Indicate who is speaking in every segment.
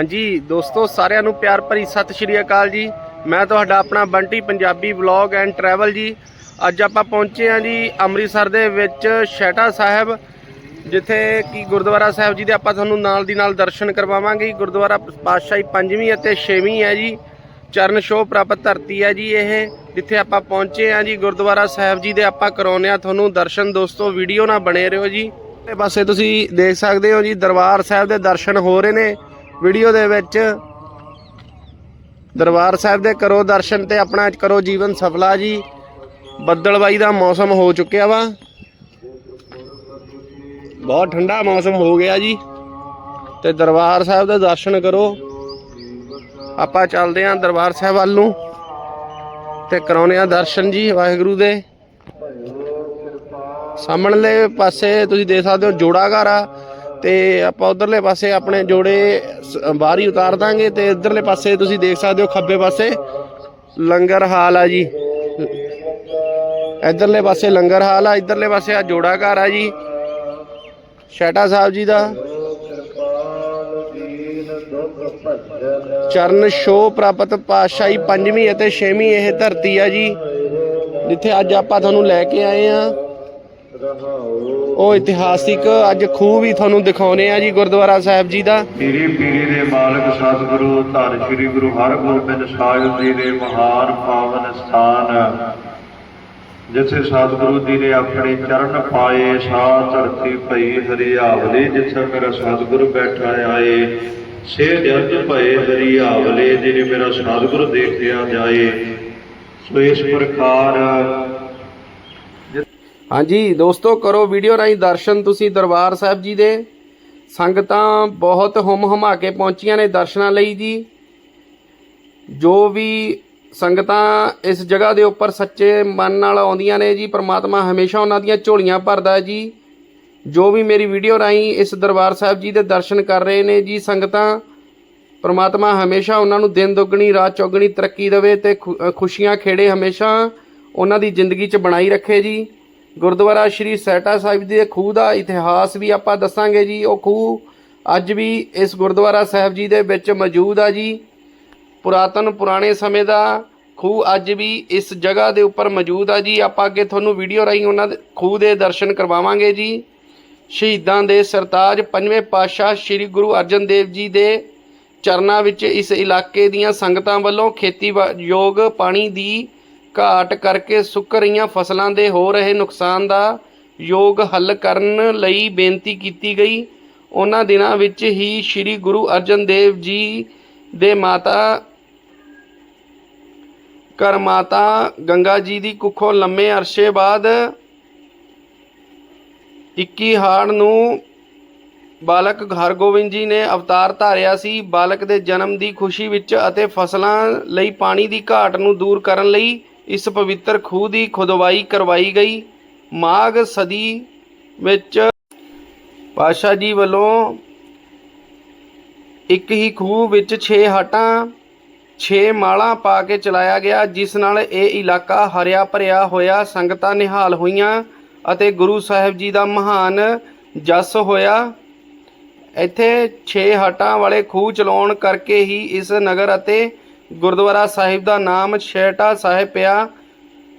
Speaker 1: ਹਾਂਜੀ, ਦੋਸਤੋ, ਸਾਰਿਆਂ ਨੂੰ ਪਿਆਰ ਭਰੀ ਸਤਿ ਸ਼੍ਰੀ ਅਕਾਲ ਜੀ। ਮੈਂ ਤੁਹਾਡਾ ਆਪਣਾ Bunty Punjabi vlog and travel ਜੀ। ਅੱਜ ਆਪਾਂ ਪਹੁੰਚੇ ਹਾਂ ਜੀ ਅੰਮ੍ਰਿਤਸਰ ਦੇ ਵਿੱਚ ਸ਼ੈਟਾ ਸਾਹਿਬ, ਜਿੱਥੇ ਕਿ ਗੁਰਦੁਆਰਾ ਸਾਹਿਬ ਜੀ ਦੇ ਆਪਾਂ ਤੁਹਾਨੂੰ ਨਾਲ ਦੀ ਨਾਲ ਦਰਸ਼ਨ ਕਰਵਾਵਾਂਗੇ। ਗੁਰਦੁਆਰਾ ਪਾਤਸ਼ਾਹੀ ਪੰਜਵੀਂ ਅਤੇ ਛੇਵੀਂ ਹੈ ਜੀ। ਚਰਨ ਛੋਹ ਪ੍ਰਾਪਤ ਧਰਤੀ ਹੈ ਜੀ ਇਹ, ਜਿੱਥੇ ਆਪਾਂ ਪਹੁੰਚੇ ਹਾਂ ਜੀ। ਗੁਰਦੁਆਰਾ ਸਾਹਿਬ ਜੀ ਦੇ ਆਪਾਂ ਕਰਾਉਂਦੇ ਹਾਂ ਤੁਹਾਨੂੰ ਦਰਸ਼ਨ। ਦੋਸਤੋ, ਵੀਡੀਓ ਨਾਲ ਬਣੇ ਰਹੋ ਜੀ। ਤੇ ਪਾਸੇ ਤੁਸੀਂ ਦੇਖ ਸਕਦੇ ਹੋ ਜੀ, ਦਰਬਾਰ ਸਾਹਿਬ ਦੇ ਦਰਸ਼ਨ ਹੋ ਰਹੇ ਨੇ। ਵੀਡੀਓ ਦੇ ਵਿੱਚ ਦਰਬਾਰ ਸਾਹਿਬ ਦੇ ਕਰੋ ਦਰਸ਼ਨ ਤੇ ਆਪਣਾ ਕਰੋ ਜੀਵਨ ਸਫਲਾ ਜੀ। ਬੱਦਲਬਾਈ ਦਾ ਮੌਸਮ ਹੋ ਚੁੱਕਿਆ ਵਾ। ਬਹੁਤ ਠੰਡਾ ਮੌਸਮ ਹੋ ਗਿਆ ਜੀ। ਤੇ ਦਰਬਾਰ ਸਾਹਿਬ ਦੇ ਦਰਸ਼ਨ ਕਰੋ। ਆਪਾਂ ਚੱਲਦੇ ਆਂ ਦਰਬਾਰ ਸਾਹਿਬ ਵੱਲ ਨੂੰ ਤੇ ਕਰਾਉਨੇ ਆ ਦਰਸ਼ਨ ਜੀ ਵਾਹਿਗੁਰੂ ਦੇ। ਸਾਹਮਣੇ ਪਾਸੇ ਤੁਸੀਂ ਦੇਖ ਸਕਦੇ ਹੋ ਜੋੜਾ ਘਰ ਆ। ਤੇ ਆਪਾਂ ਉਧਰਲੇ ਪਾਸੇ ਆਪਣੇ ਜੋੜੇ ਸ- ਬਾਹਰ ਹੀ ਉਤਾਰ ਦਾਂਗੇ ਤੇ ਇਧਰਲੇ ਪਾਸੇ ਤੁਸੀਂ ਦੇਖ ਸਕਦੇ ਹੋ ਖੱਬੇ ਪਾਸੇ ਲੰਗਰ ਹਾਲ ਆ ਜੀ। ਇਧਰਲੇ ਪਾਸੇ ਲੰਗਰ ਹਾਲ ਆ, ਇਧਰਲੇ ਪਾਸੇ ਆ ਜੋੜਾ ਘਰ ਆ ਜੀ। ਸ਼ੈਟਾ ਸਾਹਿਬ ਜੀ ਦਾ। ਚਰਨ ਛੋਹ ਪ੍ਰਾਪਤ ਪਾਤਸ਼ਾਹੀ ਪੰਜਵੀਂ ਅਤੇ ਛੇਵੀਂ ਇਹ ਧਰਤੀ ਆ ਜੀ। ਜਿੱਥੇ ਅੱਜ ਆਪਾਂ ਤੁਹਾਨੂੰ ਲੈ ਕੇ ਆਏ ਆ। ਉਹ ਇਤਿਹਾਸਿਕ ਅੱਜ ਖੂਹ ਵੀ ਤੁਹਾਨੂੰ ਦਿਖਾਉਨੇ ਆ ਜੀ, ਗੁਰਦੁਆਰਾ ਸਾਹਿਬ ਜੀ ਦਾ।
Speaker 2: ਪੀਰੀ ਪੀਰੀ ਦੇ ਮਾਲਕ ਸਤਿਗੁਰੂ, ਧੰਨ ਸ੍ਰੀ ਗੁਰੂ ਹਰਗੋਬਿੰਦ ਸਾਹਿਬ ਜੀ ਦੇ ਮਹਾਨ ਪਾਵਨ ਸਥਾਨ। ਜਿੱਥੇ ਸਤਿਗੁਰੂ ਜੀ ਨੇ ਆਪਣੇ ਚਰਨ ਪਾਏ, ਸਾਹ ਧਰਤੀ ਪਈ, ਹਰਿਆਵਲੇ, ਜਿੱਥੇ ਮੇਰਾ ਸਤਿਗੁਰੂ ਬੈਠਾ ਆਏ ਸੇ ਜਜ ਭਏ ਹਰਿਆਵਲੇ ਜਿਹਨੇ ਮੇਰਾ ਸਤਿਗੁਰੂ ਦੇਖਿਆ ਜਾਏ। ਸੋ ਇਸ ਪ੍ਰਕਾਰ
Speaker 1: ਹਾਂਜੀ ਦੋਸਤੋ ਕਰੋ ਵੀਡੀਓ ਰਾਹੀਂ ਦਰਸ਼ਨ ਤੁਸੀਂ ਦਰਬਾਰ ਸਾਹਿਬ ਜੀ ਦੇ। ਸੰਗਤਾਂ ਬਹੁਤ ਹੁਮ ਹੁਮਾ ਕੇ ਪਹੁੰਚੀਆਂ ਨੇ ਦਰਸ਼ਨਾਂ ਲਈ ਜੀ। ਜੋ ਵੀ ਸੰਗਤਾਂ ਇਸ ਜਗ੍ਹਾ ਦੇ ਉੱਪਰ ਸੱਚੇ ਮਨ ਨਾਲ ਆਉਂਦੀਆਂ ਨੇ ਜੀ ਪ੍ਰਮਾਤਮਾ ਹਮੇਸ਼ਾ ਉਹਨਾਂ ਦੀਆਂ ਝੋਲੀਆਂ ਭਰਦਾ ਜੀ। ਜੋ ਵੀ ਮੇਰੀ ਵੀਡੀਓ ਰਾਹੀਂ ਇਸ ਦਰਬਾਰ ਸਾਹਿਬ ਜੀ ਦੇ ਦਰਸ਼ਨ ਕਰ ਰਹੇ ਨੇ ਜੀ ਸੰਗਤਾਂ ਪ੍ਰਮਾਤਮਾ ਹਮੇਸ਼ਾ ਉਹਨਾਂ ਨੂੰ ਦਿਨ ਦੁੱਗਣੀ ਰਾਤ ਚੌਗਣੀ ਤਰੱਕੀ ਦੇਵੇ ਤੇ ਖੁ- ਅ, ਖੁਸ਼ੀਆਂ ਖੇੜੇ ਹਮੇਸ਼ਾ ਉਹਨਾਂ ਦੀ ਜ਼ਿੰਦਗੀ 'ਚ ਬਣਾਈ ਰੱਖੇ ਜੀ। ਗੁਰਦੁਆਰਾ ਸ਼੍ਰੀ ਸੈਟਾ ਸਾਹਿਬ ਦੇ ਖੂਹ ਦਾ ਇਤਿਹਾਸ ਵੀ ਆਪਾਂ ਦੱਸਾਂਗੇ ਜੀ। ਉਹ ਖੂਹ ਅੱਜ ਵੀ ਇਸ ਗੁਰਦੁਆਰਾ ਸਾਹਿਬ ਜੀ ਦੇ ਵਿੱਚ ਮੌਜੂਦ ਆ ਜੀ। ਪੁਰਾਤਨ ਪੁਰਾਣੇ ਸਮੇਂ ਦਾ ਖੂਹ ਅੱਜ ਵੀ ਇਸ ਜਗ੍ਹਾ ਦੇ ਉੱਪਰ ਮੌਜੂਦ ਆ ਜੀ। ਆਪਾਂ ਅੱਗੇ ਤੁਹਾਨੂੰ ਵੀਡੀਓ ਰਾਹੀਂ ਉਹਨਾਂ ਦੇ ਖੂਹ ਦੇ ਦਰਸ਼ਨ ਕਰਵਾਵਾਂਗੇ ਜੀ। ਸ਼ਹੀਦਾਂ ਦੇ ਸਰਤਾਜ ਪੰਜਵੇਂ ਪਾਤਸ਼ਾਹ ਸ੍ਰੀ ਗੁਰੂ ਅਰਜਨ ਦੇਵ ਜੀ ਦੇ ਚਰਨਾਂ ਵਿੱਚ ਇਸ ਇਲਾਕੇ ਦੀਆਂ ਸੰਗਤਾਂ ਵੱਲੋਂ ਖੇਤੀ ਯੋਗ ਪਾਣੀ ਦੀ ਘਾਟ ਕਰਕੇ ਸੁੱਕ ਰਹੀਆਂ ਫਸਲਾਂ ਦੇ ਹੋ ਰਹੇ ਨੁਕਸਾਨ ਦਾ ਯੋਗ ਹੱਲ ਕਰਨ ਲਈ ਬੇਨਤੀ ਕੀਤੀ ਗਈ। ਉਹਨਾਂ ਦਿਨਾਂ ਵਿੱਚ ਹੀ ਸ੍ਰੀ ਗੁਰੂ ਅਰਜਨ ਦੇਵ ਜੀ ਦੇ ਮਾਤਾ ਕਰ ਮਾਤਾ ਗੰਗਾ ਜੀ ਦੀ ਕੁੱਖੋਂ ਲੰਮੇ ਅਰਸੇ ਬਾਅਦ 21 ਹਾੜ ਨੂੰ ਬਾਲਕ ਹਰਗੋਬਿੰਦ ਜੀ ਨੇ ਅਵਤਾਰ ਧਾਰਿਆ ਸੀ। ਬਾਲਕ ਦੇ ਜਨਮ ਦੀ ਖੁਸ਼ੀ ਵਿੱਚ ਅਤੇ ਫਸਲਾਂ ਲਈ ਪਾਣੀ ਦੀ ਘਾਟ ਨੂੰ ਦੂਰ ਕਰਨ ਲਈ ਇਸ ਪਵਿੱਤਰ ਖੂਹ ਦੀ ਖੁਦਵਾਈ ਕਰਵਾਈ ਗਈ। ਮਾਘ ਸਦੀ ਵਿੱਚ ਪਾਸ਼ਾ ਜੀ ਵੱਲੋਂ ਇੱਕ ਹੀ ਖੂਹ ਵਿੱਚ 6 ਹਟਾਂ 6 ਮਾਲਾਂ ਪਾ ਕੇ ਚਲਾਇਆ ਗਿਆ, ਜਿਸ ਨਾਲ ਇਹ ਇਲਾਕਾ ਹਰਿਆ ਭਰਿਆ ਹੋਇਆ, ਸੰਗਤਾਂ ਨਿਹਾਲ ਹੋਈਆਂ ਅਤੇ ਗੁਰੂ ਸਾਹਿਬ ਜੀ ਦਾ ਮਹਾਨ ਜਸ ਹੋਇਆ। ਇੱਥੇ 6 ਹਟਾਂ ਵਾਲੇ ਖੂਹ ਚਲਾਉਣ ਕਰਕੇ ਹੀ ਇਸ ਨਗਰ ਅਤੇ ਗੁਰਦੁਆਰਾ ਸਾਹਿਬ ਦਾ ਨਾਮ ਛੇਟਾ ਸਾਹਿਬ ਪਿਆ।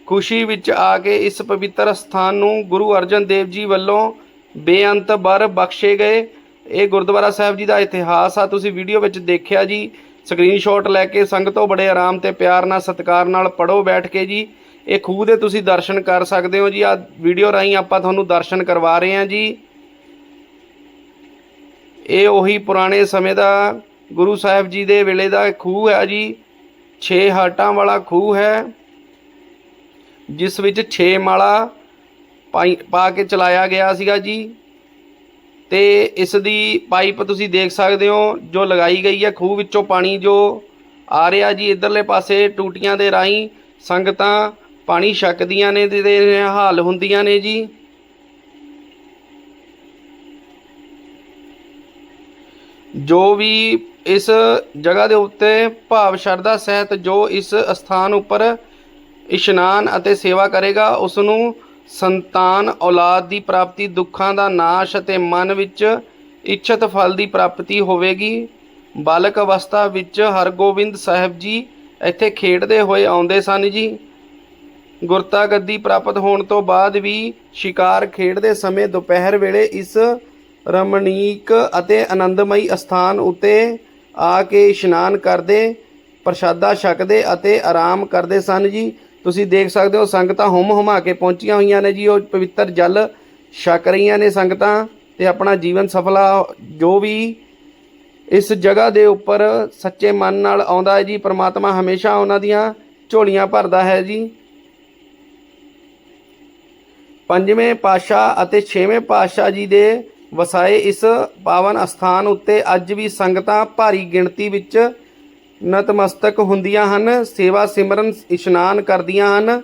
Speaker 1: ਖੁਸ਼ੀ ਵਿੱਚ ਆ ਕੇ ਇਸ ਪਵਿੱਤਰ ਸਥਾਨ ਨੂੰ ਗੁਰੂ ਅਰਜਨ ਦੇਵ ਜੀ ਵੱਲੋਂ ਬੇਅੰਤ ਬਰ ਬਖਸ਼ੇ ਗਏ। ਇਹ ਗੁਰਦੁਆਰਾ ਸਾਹਿਬ ਜੀ ਦਾ ਇਤਿਹਾਸ ਆ, ਤੁਸੀਂ ਵੀਡੀਓ ਵਿੱਚ ਦੇਖਿਆ ਜੀ। ਸਕਰੀਨਸ਼ਾਟ ਲੈ ਕੇ ਸੰਗਤੋਂ ਬੜੇ ਆਰਾਮ ਤੇ ਪਿਆਰ ਨਾਲ, ਸਤਿਕਾਰ ਨਾਲ ਪੜੋ ਬੈਠ ਕੇ ਜੀ। ਇਹ ਖੂਹ ਦੇ ਤੁਸੀਂ ਦਰਸ਼ਨ ਕਰ ਸਕਦੇ ਹੋ ਜੀ। ਆ ਵੀਡੀਓ ਰਾਹੀਂ ਆਪਾਂ ਤੁਹਾਨੂੰ ਦਰਸ਼ਨ ਕਰਵਾ ਰਹੇ ਹਾਂ ਜੀ। ਇਹ ਉਹੀ ਪੁਰਾਣੇ ਸਮੇਂ ਦਾ ਗੁਰੂ ਸਾਹਿਬ ਜੀ ਦੇ ਵੇਲੇ ਦਾ ਖੂਹ ਹੈ ਜੀ। 6 ਹਟਾਂ ਵਾਲਾ ਖੂਹ ਹੈ, ਜਿਸ ਵਿੱਚ 6 ਮਾਲਾ ਪਾਈ- ਪਾ ਕੇ ਚਲਾਇਆ ਗਿਆ ਸੀਗਾ ਜੀ। ਤੇ ਇਸ ਦੀ ਪਾਈਪ ਤੁਸੀਂ ਦੇਖ ਸਕਦੇ ਹੋ, ਜੋ ਲਗਾਈ ਗਈ ਹੈ ਖੂਹ ਵਿੱਚੋਂ ਪਾਣੀ ਜੋ ਆ ਰਿਹਾ ਜੀ ਇਧਰਲੇ ਪਾਸੇ ਟੂਟੀਆਂ ਦੇ ਰਾਹੀਂ, ਸੰਗਤਾਂ ਪਾਣੀ ਛਕਦੀਆਂ ਨੇ ਤੇ ਤੇ ਹਾਲ ਹੁੰਦੀਆਂ ਨੇ ਜੀ। ਜੋ ਵੀ ਇਸ ਜਗ੍ਹਾ ਦੇ ਉੱਤੇ ਭਾਵ ਸ਼ਰਧਾ ਸਹਿਤ ਜੋ ਇਸ ਸਥਾਨ ਉੱਪਰ ਇਸ਼ਨਾਨ ਅਤੇ ਸੇਵਾ ਕਰੇਗਾ ਉਸ ਨੂੰ ਸੰਤਾਨ ਔਲਾਦ ਦੀ ਪ੍ਰਾਪਤੀ, ਦੁੱਖਾਂ ਦਾ ਨਾਸ਼ ਅਤੇ ਮਨ ਵਿੱਚ ਇੱਛਤ ਫਲ ਦੀ ਪ੍ਰਾਪਤੀ ਹੋਵੇਗੀ। ਬਾਲਕ ਅਵਸਥਾ ਵਿੱਚ ਹਰਗੋਬਿੰਦ ਸਾਹਿਬ ਜੀ ਇੱਥੇ ਖੇਡਦੇ ਹੋਏ ਆਉਂਦੇ ਸਨ ਜੀ। ਗੁਰਤਾ ਗੱਦੀ ਪ੍ਰਾਪਤ ਹੋਣ ਤੋਂ ਬਾਅਦ ਵੀ ਸ਼ਿਕਾਰ ਖੇਡਦੇ ਸਮੇਂ ਦੁਪਹਿਰ ਵੇਲੇ ਇਸ ਰਮਣੀਕ ਅਤੇ ਆਨੰਦਮਈ ਅਸਥਾਨ ਉੱਤੇ ਆ ਕੇ ਇਸ਼ਨਾਨ ਕਰਦੇ, ਪ੍ਰਸ਼ਾਦਾ ਛਕਦੇ ਅਤੇ ਆਰਾਮ ਕਰਦੇ ਸਨ ਜੀ। ਤੁਸੀਂ ਦੇਖ ਸਕਦੇ ਹੋ ਸੰਗਤਾਂ ਹੁਮ ਹੁਮਾ ਕੇ ਪਹੁੰਚੀਆਂ ਹੋਈਆਂ ਨੇ ਜੀ। ਉਹ ਪਵਿੱਤਰ ਜਲ ਛਕ ਰਹੀਆਂ ਨੇ ਸੰਗਤਾਂ ਤੇ ਆਪਣਾ ਜੀਵਨ ਸਫਲਾ ਜੋ ਵੀ ਇਸ ਜਗ੍ਹਾ ਦੇ ਉੱਪਰ ਸੱਚੇ ਮਨ ਨਾਲ ਆਉਂਦਾ ਹੈ ਜੀ। ਪ੍ਰਮਾਤਮਾ ਹਮੇਸ਼ਾ ਉਹਨਾਂ ਦੀਆਂ ਝੋਲੀਆਂ ਭਰਦਾ ਹੈ ਜੀ। ਪੰਜਵੇਂ ਪਾਤਸ਼ਾਹ ਅਤੇ ਛੇਵੇਂ ਪਾਤਸ਼ਾਹ ਜੀ ਦੇ ਵਸਾਏ ਇਸ ਪਾਵਨ ਅਸਥਾਨ ਉੱਤੇ ਅੱਜ ਵੀ ਸੰਗਤਾਂ ਭਾਰੀ ਗਿਣਤੀ ਵਿੱਚ ਨਤਮਸਤਕ ਹੁੰਦੀਆਂ ਹਨ, ਸੇਵਾ ਸਿਮਰਨ ਇਸ਼ਨਾਨ ਕਰਦੀਆਂ ਹਨ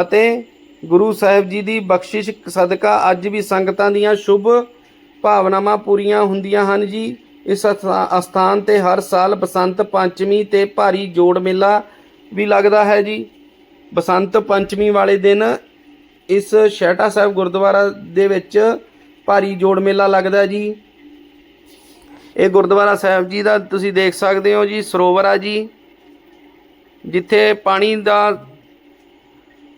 Speaker 1: ਅਤੇ ਗੁਰੂ ਸਾਹਿਬ ਜੀ ਦੀ ਬਖਸ਼ਿਸ਼ ਸਦਕਾ ਅੱਜ ਵੀ ਸੰਗਤਾਂ ਦੀਆਂ ਸ਼ੁਭ ਭਾਵਨਾਵਾਂ ਪੂਰੀਆਂ ਹੁੰਦੀਆਂ ਹਨ ਜੀ। ਇਸ ਅਸਥਾ- ਅਸਥਾਨ ਤੇ ਹਰ ਸਾਲ ਬਸੰਤ ਪੰਚਮੀ ਤੇ ਭਾਰੀ ਜੋੜ ਮੇਲਾ ਵੀ ਲੱਗਦਾ ਹੈ ਜੀ। ਬਸੰਤ ਪੰਚਮੀ ਵਾਲੇ ਦਿਨ ਇਸ ਸ਼ਹਿਟਾ ਸਾਹਿਬ ਗੁਰਦੁਆਰਾ ਦੇ ਵਿੱਚ ਭਾਰੀ ਜੋੜ ਮੇਲਾ ਲੱਗਦਾ ਜੀ। ਇਹ ਗੁਰਦੁਆਰਾ ਸਾਹਿਬ ਜੀ ਦਾ ਤੁਸੀਂ ਦੇਖ ਸਕਦੇ ਹੋ ਜੀ, ਸਰੋਵਰ ਆ ਜੀ। ਜਿੱਥੇ ਪਾਣੀ ਦਾ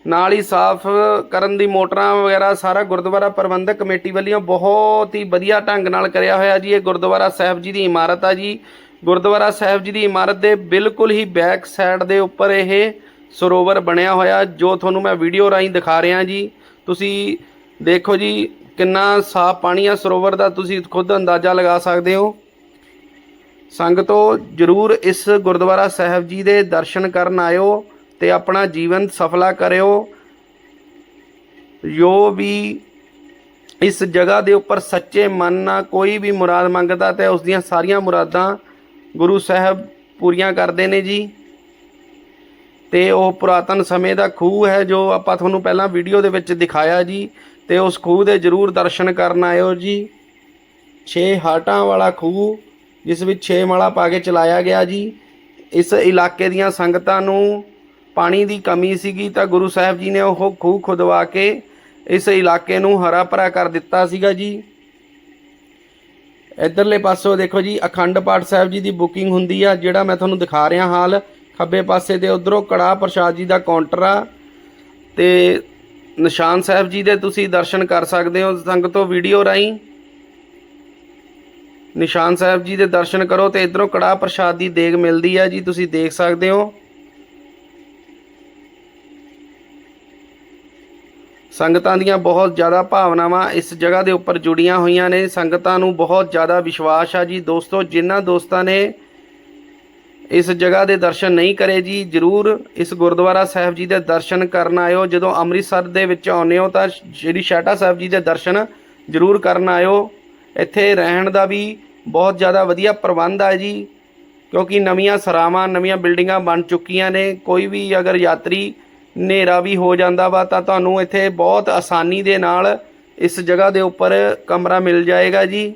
Speaker 1: ਨਾਲ ਹੀ ਸਾਫ਼ ਕਰਨ ਦੀ ਮੋਟਰਾਂ ਵਗੈਰਾ ਸਾਰਾ ਗੁਰਦੁਆਰਾ ਪ੍ਰਬੰਧਕ ਕਮੇਟੀ ਵੱਲੋਂ ਬਹੁਤ ਹੀ ਵਧੀਆ ਢੰਗ ਨਾਲ ਕਰਿਆ ਹੋਇਆ ਜੀ। ਇਹ ਗੁਰਦੁਆਰਾ ਸਾਹਿਬ ਜੀ ਦੀ ਇਮਾਰਤ ਆ ਜੀ। ਗੁਰਦੁਆਰਾ ਸਾਹਿਬ ਜੀ ਦੀ ਇਮਾਰਤ ਦੇ ਬਿਲਕੁਲ ਹੀ ਬੈਕ ਸਾਈਡ ਦੇ ਉੱਪਰ ਇਹ ਸਰੋਵਰ ਬਣਿਆ ਹੋਇਆ, ਜੋ ਤੁਹਾਨੂੰ ਮੈਂ ਵੀਡੀਓ ਰਾਹੀਂ ਦਿਖਾ ਰਿਹਾ ਜੀ। ਤੁਸੀਂ ਦੇਖੋ ਜੀ ਕਿੰਨਾ ਸਾਫ਼ ਪਾਣੀ ਆ, ਸਰੋਵਰ ਦਾ ਤੁਸੀਂ ਖੁਦ ਅੰਦਾਜ਼ਾ ਲਗਾ ਸਕਦੇ ਹੋ। ਸੰਗਤੋ, ਜਰੂਰ ਇਸ ਗੁਰਦੁਆਰਾ ਸਾਹਿਬ ਜੀ ਦੇ ਦਰਸ਼ਨ ਕਰਨ ਆਇਓ ਤੇ ਆਪਣਾ ਜੀਵਨ ਸਫਲਾ ਕਰਿਓ। ਜੋ ਵੀ ਇਸ ਜਗ੍ਹਾ ਦੇ ਉੱਪਰ ਸੱਚੇ ਮਨ ਨਾਲ ਕੋਈ ਵੀ ਮੁਰਾਦ ਮੰਗਦਾ ਤੇ ਉਸ ਦੀਆਂ ਸਾਰੀਆਂ ਮੁਰਾਦਾਂ ਗੁਰੂ ਸਾਹਿਬ ਪੂਰੀਆਂ ਕਰਦੇ ਨੇ ਜੀ। ਤੇ ਉਹ ਪੁਰਾਤਨ ਸਮੇਂ ਦਾ ਖੂਹ ਹੈ ਜੋ ਆਪਾਂ ਤੁਹਾਨੂੰ ਪਹਿਲਾਂ ਵੀਡੀਓ ਦੇ ਵਿੱਚ ਦਿਖਾਇਆ ਜੀ। ਤੇ ਉਸ ਖੂਹ ਦੇ ਜਰੂਰ ਦਰਸ਼ਨ ਕਰਨ ਆਇਓ ਜੀ। 6 ਹਾਟਾਂ ਵਾਲਾ ਖੂਹ, ਜਿਸ ਵਿੱਚ 6 ਮਾਲਾ ਪਾ ਕੇ ਚਲਾਇਆ ਗਿਆ ਜੀ। ਇਸ ਇਲਾਕੇ ਦੀਆਂ ਸੰਗਤਾਂ ਨੂੰ ਪਾਣੀ ਦੀ ਕਮੀ ਸੀਗੀ ਤਾਂ ਗੁਰੂ ਸਾਹਿਬ ਜੀ ਨੇ ਉਹ ਖੂਹ ਖੁਦਵਾ ਕੇ ਇਸ ਇਲਾਕੇ ਨੂੰ ਹਰਾ ਭਰਾ ਕਰ ਦਿੱਤਾ ਸੀਗਾ ਜੀ। ਇਧਰਲੇ ਪਾਸੋਂ ਦੇਖੋ ਜੀ, ਅਖੰਡ ਪਾਠ ਸਾਹਿਬ ਜੀ ਦੀ ਬੁਕਿੰਗ ਹੁੰਦੀ ਆ, ਜਿਹੜਾ ਮੈਂ ਤੁਹਾਨੂੰ ਦਿਖਾ ਰਿਹਾ ਹਾਲ। ਖੱਬੇ ਪਾਸੇ ਦੇ ਉਧਰੋਂ ਕੜਾ ਪ੍ਰਸ਼ਾਦ ਜੀ ਦਾ ਕਾਊਂਟਰ ਆ। ਤੇ ਨਿਸ਼ਾਨ ਸਾਹਿਬ ਜੀ ਦੇ ਤੁਸੀਂ ਦਰਸ਼ਨ ਕਰ ਸਕਦੇ ਹੋ ਸੰਗਤੋਂ ਵੀਡੀਓ ਰਾਹੀਂ। ਨਿਸ਼ਾਨ ਸਾਹਿਬ ਜੀ ਦੇ ਦਰਸ਼ਨ ਕਰੋ ਤੇ ਇਧਰੋਂ ਕੜਾ ਪ੍ਰਸ਼ਾਦ ਦੀ ਦੇਗ ਮਿਲਦੀ ਹੈ ਜੀ, ਤੁਸੀਂ ਦੇਖ ਸਕਦੇ ਹੋ। ਸੰਗਤਾਂ ਦੀਆਂ ਬਹੁਤ ਜ਼ਿਆਦਾ ਭਾਵਨਾਵਾਂ ਇਸ ਜਗ੍ਹਾ ਦੇ ਉੱਪਰ ਜੁੜੀਆਂ ਹੋਈਆਂ ਨੇ। ਸੰਗਤਾਂ ਨੂੰ ਬਹੁਤ ਜ਼ਿਆਦਾ ਵਿਸ਼ਵਾਸ ਆ ਜੀ। ਦੋਸਤੋ, ਜਿਨ੍ਹਾਂ ਦੋਸਤਾਂ ਨੇ ਇਸ ਜਗ੍ਹਾ ਦੇ ਦਰਸ਼ਨ ਨਹੀਂ ਕਰੇ ਜੀ, ਜਰੂਰ ਇਸ ਗੁਰਦੁਆਰਾ ਸਾਹਿਬ ਜੀ ਦੇ ਦਰਸ਼ਨ ਕਰਨ ਆਇਓ। ਜਦੋਂ ਅੰਮ੍ਰਿਤਸਰ ਦੇ ਵਿੱਚ ਆਉਂਦੇ ਹੋ ਤਾਂ ਸ਼੍ਰੀ ਸ਼ਾਟਾ ਸਾਹਿਬ ਜੀ ਦੇ ਦਰਸ਼ਨ ਜਰੂਰ ਕਰਨ ਆਇਓ। ਇੱਥੇ ਰਹਿਣ ਦਾ ਵੀ ਬਹੁਤ ਜ਼ਿਆਦਾ ਵਧੀਆ ਪ੍ਰਬੰਧ ਹੈ ਜੀ, ਕਿਉਂਕਿ ਨਵੀਆਂ ਸਰਾਵਾਂ, ਨਵੀਆਂ ਬਿਲਡਿੰਗਾਂ ਬਣ ਚੁੱਕੀਆਂ ਨੇ। ਕੋਈ ਵੀ ਅਗਰ ਯਾਤਰੀ ਹਨੇਰਾ ਵੀ ਹੋ ਜਾਂਦਾ ਵਾ ਤਾਂ ਤੁਹਾਨੂੰ ਇੱਥੇ ਬਹੁਤ ਆਸਾਨੀ ਦੇ ਨਾਲ ਇਸ ਜਗ੍ਹਾ ਦੇ ਉੱਪਰ ਕਮਰਾ ਮਿਲ ਜਾਏਗਾ ਜੀ।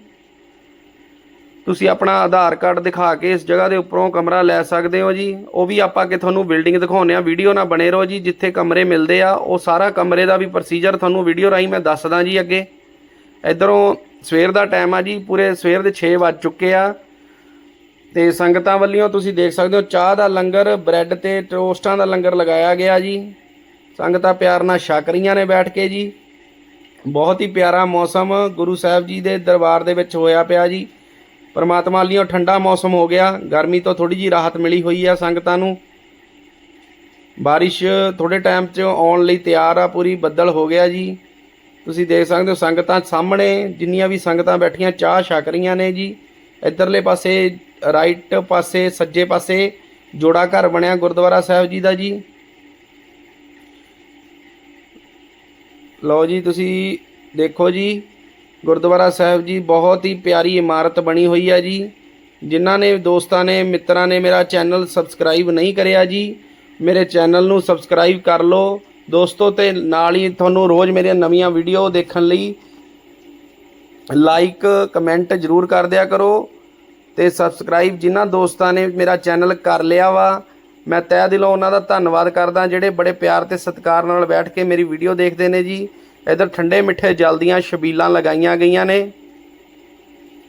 Speaker 1: ਤੁਸੀਂ ਆਪਣਾ ਆਧਾਰ ਕਾਰਡ ਦਿਖਾ ਕੇ ਇਸ ਜਗ੍ਹਾ ਦੇ ਉੱਪਰੋਂ ਕਮਰਾ ਲੈ ਸਕਦੇ ਹੋ ਜੀ। ਉਹ ਵੀ ਆਪਾਂ ਕਿ ਤੁਹਾਨੂੰ ਬਿਲਡਿੰਗ ਦਿਖਾਉਂਦੇ ਆ ਵੀਡੀਓ ਨਾਲ ਬਣੇ ਰਹੋ ਜੀ, ਜਿੱਥੇ ਕਮਰੇ ਮਿਲਦੇ ਆ। ਉਹ ਸਾਰਾ ਕਮਰੇ ਦਾ ਵੀ ਪ੍ਰੋਸੀਜਰ ਤੁਹਾਨੂੰ ਵੀਡੀਓ ਰਾਹੀਂ ਮੈਂ ਦੱਸਦਾ ਜੀ ਅੱਗੇ। ਇਧਰੋਂ ਸਵੇਰ ਦਾ ਟਾਈਮ ਆ ਜੀ। ਪੂਰੇ ਸਵੇਰ ਦੇ 6 ਵੱਜ ਚੁੱਕੇ ਆ। ਤੇ ਸੰਗਤਾਂ ਵੱਲੋਂ ਤੁਸੀਂ ਦੇਖ ਸਕਦੇ ਹੋ, ਚਾਹ ਦਾ ਲੰਗਰ, ਬ੍ਰੈਡ ਤੇ ਟੋਸਟਾਂ ਦਾ ਲੰਗਰ ਲਗਾਇਆ ਗਿਆ ਜੀ। ਸੰਗਤਾਂ ਪਿਆਰ ਨਾਲ ਛਕ ਰਹੀਆਂ ਨੇ ਬੈਠ ਕੇ ਜੀ। ਬਹੁਤ ਹੀ ਪਿਆਰਾ ਮੌਸਮ ਗੁਰੂ ਸਾਹਿਬ ਜੀ ਦੇ ਦਰਬਾਰ ਦੇ ਵਿੱਚ ਹੋਇਆ ਪਿਆ ਜੀ। ਪਰਮਾਤਮਾ ਵੱਲੋਂ ਠੰਡਾ ਮੌਸਮ ਹੋ ਗਿਆ। ਗਰਮੀ ਤੋਂ ਥੋੜੀ ਜੀ ਰਾਹਤ ਮਿਲੀ ਹੋਈ ਆ ਸੰਗਤਾਂ ਨੂੰ। ਬਾਰਿਸ਼ ਥੋੜੇ ਟਾਈਮ 'ਚ ਆਉਣ ਲਈ ਤਿਆਰ ਆ, ਪੂਰੀ ਬੱਦਲ ਹੋ ਗਿਆ ਜੀ। ਤੁਸੀਂ ਦੇਖ ਸਕਦੇ ਹੋ ਸੰਗਤਾਂ ਸਾਹਮਣੇ, ਜਿੰਨੀਆਂ ਵੀ ਸੰਗਤਾਂ ਬੈਠੀਆਂ, ਚਾਹ ਛਕ ਰਹੀਆਂ ਨੇ ਜੀ। ਇਧਰਲੇ ਪਾਸੇ ਰਾਈਟ ਪਾਸੇ, ਸੱਜੇ ਪਾਸੇ ਜੋੜਾ ਘਰ ਬਣਿਆ ਗੁਰਦੁਆਰਾ ਸਾਹਿਬ ਜੀ ਦਾ ਜੀ। ਲਓ ਜੀ, ਤੁਸੀਂ ਦੇਖੋ ਜੀ ਗੁਰਦੁਆਰਾ ਸਾਹਿਬ ਜੀ, ਬਹੁਤ ਹੀ ਪਿਆਰੀ ਇਮਾਰਤ ਬਣੀ ਹੋਈ ਹੈ ਜੀ। ਜਿਨ੍ਹਾਂ ਨੇ ਦੋਸਤਾਂ ਨੇ, ਮਿੱਤਰਾਂ ਨੇ ਮੇਰਾ ਚੈਨਲ ਸਬਸਕ੍ਰਾਈਬ ਨਹੀਂ ਕਰਿਆ ਜੀ, ਮੇਰੇ ਚੈਨਲ ਨੂੰ ਸਬਸਕ੍ਰਾਈਬ ਕਰ ਲਓ। ਦੋਸਤੋ, ਤੇ ਨਾਲ ਹੀ ਤੁਹਾਨੂੰ ਰੋਜ਼ ਮੇਰੀਆਂ ਨਵੀਆਂ ਵੀਡੀਓ ਦੇਖਣ ਲਈ ਲਾਈਕ ਕਮੈਂਟ ਜਰੂਰ ਕਰ ਦਿਆ ਕਰੋ। ਤੇ ਸਬਸਕ੍ਰਾਈਬ ਜਿਨ੍ਹਾਂ ਦੋਸਤਾਂ ਨੇ ਮੇਰਾ ਚੈਨਲ ਕਰ ਲਿਆ ਵਾ, ਮੈਂ ਤਹਿ ਦਿਲੋਂ ਉਹਨਾਂ ਦਾ ਧੰਨਵਾਦ ਕਰਦਾ, ਜਿਹੜੇ ਬੜੇ ਪਿਆਰ ਤੇ ਸਤਿਕਾਰ ਨਾਲ ਬੈਠ ਕੇ ਮੇਰੀ ਵੀਡੀਓ ਦੇਖਦੇ ਨੇ ਜੀ। ਇਧਰ ਠੰਡੇ ਮਿੱਠੇ ਜਲ ਦੀਆਂ ਛਬੀਲਾਂ ਲਗਾਈਆਂ ਗਈਆਂ ਨੇ।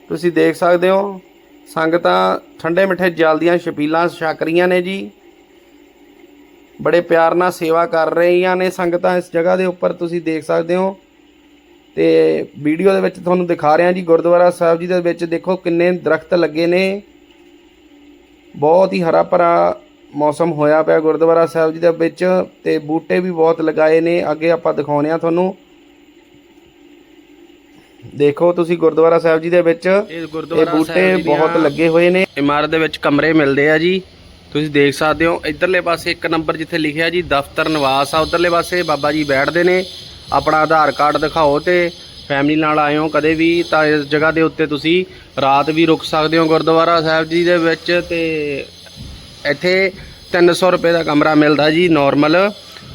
Speaker 1: ਤੁਸੀਂ ਦੇਖ ਸਕਦੇ ਹੋ, ਸੰਗਤਾਂ ਠੰਡੇ ਮਿੱਠੇ ਜਲ ਦੀਆਂ ਛਪੀਲਾਂ ਛਕ ਰਹੀਆਂ ਨੇ ਜੀ। ਬੜੇ ਪਿਆਰ ਨਾਲ ਸੇਵਾ ਕਰ ਰਹੀਆਂ ਨੇ ਸੰਗਤਾਂ ਇਸ ਜਗ੍ਹਾ ਦੇ ਉੱਪਰ, ਤੁਸੀਂ ਦੇਖ ਸਕਦੇ ਹੋ। ਤੇ ਵੀਡੀਓ ਦੇ ਵਿੱਚ ਤੁਹਾਨੂੰ ਦਿਖਾ ਰਿਹਾ ਜੀ, ਗੁਰਦੁਆਰਾ ਸਾਹਿਬ ਜੀ ਦੇ ਵਿੱਚ ਦੇਖੋ ਕਿੰਨੇ ਦਰਖਤ ਲੱਗੇ ਨੇ। ਬਹੁਤ ਹੀ ਹਰਾ ਭਰਾ ਮੌਸਮ ਹੋਇਆ ਪਿਆ ਗੁਰਦੁਆਰਾ ਸਾਹਿਬ ਜੀ ਦੇ ਵਿੱਚ ਤੇ ਬੂਟੇ ਵੀ ਬਹੁਤ ਲਗਾਏ ਨੇ। ਅੱਗੇ ਆਪਾਂ ਦਿਖਾਉਣੇ ਆ ਤੁਹਾਨੂੰ। ਦੇਖੋ ਤੁਸੀਂ ਗੁਰਦੁਆਰਾ ਸਾਹਿਬ ਜੀ ਦੇ ਵਿੱਚ। ਇਹ ਬੂਟੇ ਬਹੁਤ ਲੱਗੇ ਹੋਏ ਨੇ। ਇਮਾਰਤ ਦੇ ਵਿੱਚ ਕਮਰੇ ਮਿਲਦੇ ਆ ਜੀ। ਤੁਸੀਂ ਦੇਖ ਸਕਦੇ ਹੋ ਇਧਰਲੇ ਪਾਸੇ ਇੱਕ ਨੰਬਰ ਜਿੱਥੇ ਲਿਖਿਆ ਜੀ ਦਫ਼ਤਰ ਨਿਵਾਸ ਆ। ਉਧਰਲੇ ਪਾਸੇ ਬਾਬਾ ਜੀ ਬੈਠਦੇ ਨੇ। ਆਪਣਾ ਆਧਾਰ ਕਾਰਡ ਦਿਖਾਓ ਤੇ ਫੈਮਿਲੀ ਨਾਲ ਆਏ ਹੋ ਕਦੇ ਵੀ ਤਾਂ ਇਸ ਜਗ੍ਹਾ ਦੇ ਉੱਤੇ ਤੁਸੀਂ ਰਾਤ ਵੀ ਰੁਕ ਸਕਦੇ ਹੋ ਗੁਰਦੁਆਰਾ ਸਾਹਿਬ ਜੀ ਦੇ ਵਿੱਚ ਤੇ ਇੱਥੇ 300 ਰੁਪਏ ਦਾ ਕਮਰਾ ਮਿਲਦਾ ਜੀ ਨਾਰਮਲ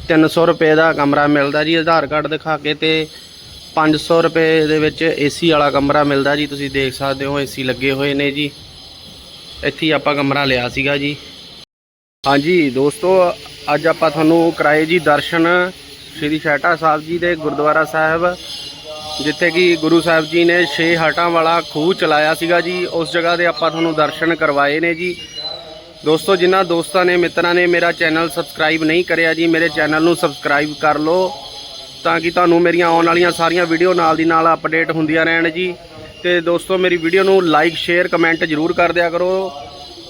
Speaker 1: 300 ਰੁਪਏ ਦਾ ਕਮਰਾ ਮਿਲਦਾ ਜੀ, ਆਧਾਰ ਕਾਰਡ ਦਿਖਾ ਕੇ ਤੇ 500 ਰੁਪਏ ਦੇ ਵਿੱਚ ਏਸੀ ਵਾਲਾ ਕਮਰਾ ਮਿਲਦਾ ਜੀ, ਤੁਸੀਂ ਦੇਖ ਸਕਦੇ ਹੋ ਏਸੀ ਲੱਗੇ ਹੋਏ ਨੇ ਜੀ। ਇੱਥੇ ਹੀ ਆਪਾਂ ਕਮਰਾ ਲਿਆ ਸੀਗਾ ਜੀ। ਹਾਂਜੀ ਦੋਸਤੋ, ਅੱਜ ਆਪਾਂ ਤੁਹਾਨੂੰ ਕਰਾਏ ਜੀ ਦਰਸ਼ਨ ਸ਼੍ਰੀ ਛੇਟਾ ਸਾਹਿਬ ਜੀ ਦੇ ਗੁਰਦੁਆਰਾ ਸਾਹਿਬ, ਜਿੱਥੇ ਕਿ ਗੁਰੂ ਸਾਹਿਬ ਜੀ ਨੇ ਛੇ ਹਟਾਂ ਵਾਲਾ ਖੂਹ ਚਲਾਇਆ ਸੀਗਾ ਜੀ। ਉਸ ਜਗ੍ਹਾ ਦੇ ਆਪਾਂ ਤੁਹਾਨੂੰ ਦਰਸ਼ਨ ਕਰਵਾਏ ਨੇ ਜੀ। ਦੋਸਤੋ, ਜਿਨ੍ਹਾਂ ਦੋਸਤਾਂ ਨੇ, ਮਿੱਤਰਾਂ ਨੇ ਮੇਰਾ ਚੈਨਲ ਸਬਸਕ੍ਰਾਈਬ ਨਹੀਂ ਕਰਿਆ ਜੀ, ਮੇਰੇ ਚੈਨਲ ਨੂੰ ਸਬਸਕ੍ਰਾਈਬ ਕਰ ਲਓ ਤਾਂ ਕਿ ਤੁਹਾਨੂੰ ਮੇਰੀਆਂ ਆਉਣ ਵਾਲੀਆਂ ਸਾਰੀਆਂ ਵੀਡੀਓ ਨਾਲ ਦੀ ਨਾਲ ਅਪਡੇਟ ਹੁੰਦੀਆਂ ਰਹਿਣ ਜੀ। ਤੇ ਦੋਸਤੋ, ਮੇਰੀ ਵੀਡੀਓ ਨੂੰ ਲਾਈਕ ਸ਼ੇਅਰ ਕਮੈਂਟ ਜ਼ਰੂਰ ਕਰ ਦਿਆ ਕਰੋ।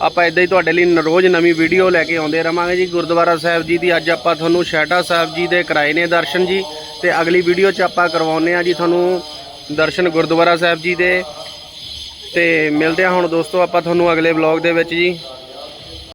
Speaker 1: ਆਪਾਂ ਇਦਾਂ ਹੀ ਤੁਹਾਡੇ ਲਈ ਨ- ਰੋਜ਼ ਨਵੀਂ ਵੀਡੀਓ ਲੈ ਕੇ ਆਉਂਦੇ ਰਵਾਂਗੇ ਜੀ। ਗੁਰਦੁਆਰਾ ਸਾਹਿਬ ਜੀ ਦੀ ਅੱਜ ਆਪਾਂ ਤੁਹਾਨੂੰ ਛੇਹਰਟਾ ਸਾਹਿਬ ਜੀ ਦੇ ਕਰਾਏ ਨੇ ਦਰਸ਼ਨ ਜੀ। ਤੇ ਅਗਲੀ ਵੀਡੀਓ 'ਚ ਆਪਾਂ ਕਰਵਾਉਂਦੇ ਆ ਜੀ ਤੁਹਾਨੂੰ ਦਰਸ਼ਨ ਗੁਰਦੁਆਰਾ ਸਾਹਿਬ ਜੀ ਦੇ। ਤੇ ਮਿਲਦੇ ਆ ਹੁਣ ਦੋਸਤੋ, ਆਪਾਂ ਤੁਹਾਨੂੰ ਅਗਲੇ ਵਲੌਗ ਦੇ ਵਿੱਚ ਜੀ।